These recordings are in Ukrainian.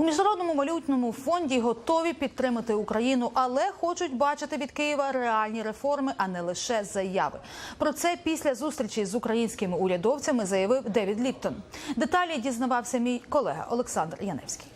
У міжнародному валютному фонді готові підтримати Україну, але хочуть бачити від Києва реальні реформи, а не лише заяви. Про це після зустрічі з українськими урядовцями заявив Девід Ліптон. Деталі дізнавався мій колега Олександр Яневський.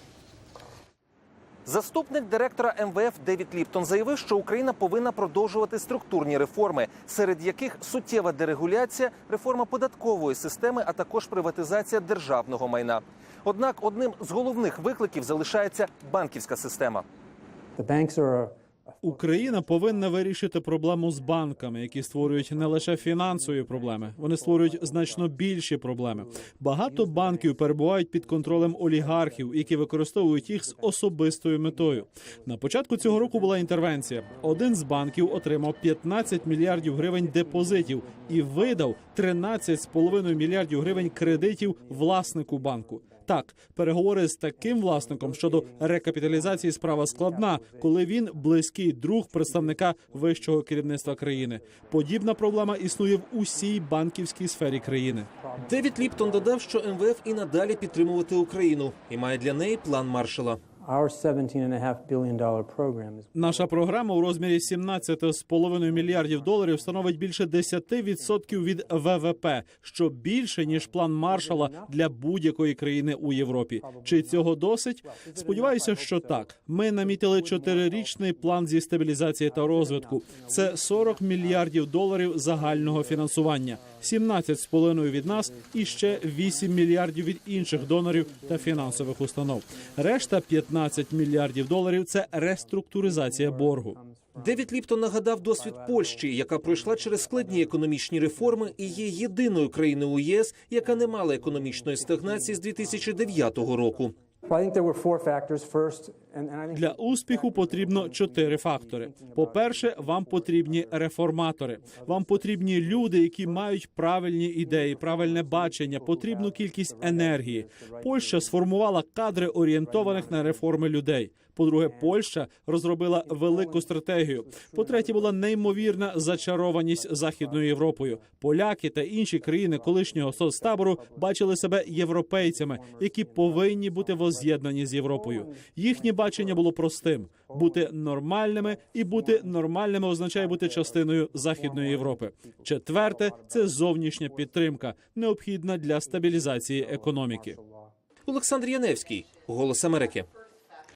Заступник директора МВФ Девід Ліптон заявив, що Україна повинна продовжувати структурні реформи, серед яких суттєва дерегуляція, реформа податкової системи, а також приватизація державного майна. Однак одним з головних викликів залишається банківська система. Україна повинна вирішити проблему з банками, які створюють не лише фінансові проблеми, вони створюють значно більші проблеми. Багато банків перебувають під контролем олігархів, які використовують їх з особистою метою. На початку цього року була інтервенція. Один з банків отримав 15 мільярдів гривень депозитів і видав 13,5 мільярдів гривень кредитів власнику банку. Так, переговори з таким власником щодо рекапіталізації справа складна, коли він близький друг представника вищого керівництва країни. Подібна проблема існує в усій банківській сфері країни. Девід Ліптон додав, що МВФ і надалі підтримувати Україну і має для неї план Маршала. Our $17.5 billion dollar program is Наша програма у розмірі 17,5 мільярдів доларів становить більше 10% від ВВП, що більше ніж план Маршала для будь-якої країни у Європі. Чи цього досить? Сподіваюся, що так. Ми намітили чотирирічний план зі стабілізації та розвитку. Це 40 мільярдів доларів загального фінансування, 17,5 від нас і ще 8 мільярдів від інших донорів та фінансових установ. Решта 15 мільярдів доларів це реструктуризація боргу. Девід Ліптон нагадав досвід Польщі, яка пройшла через складні економічні реформи і є єдиною країною у ЄС, яка не мала економічної стагнації з 2009 року. Для успіху потрібно чотири фактори. По-перше, вам потрібні реформатори. Вам потрібні люди, які мають правильні ідеї, правильне бачення, потрібну кількість енергії. Польща сформувала кадри орієнтованих на реформи людей. По-друге, Польща розробила велику стратегію. По-третє, була неймовірна зачарованість західною Європою. Поляки та інші країни колишнього соцтабору бачили себе європейцями, які повинні бути воз'єднані з Європою. Їхнє бачення було простим: бути нормальними, і бути нормальними означає бути частиною західної Європи. Четверте це зовнішня підтримка, необхідна для стабілізації економіки. Олександр Яневський, Голос Америки.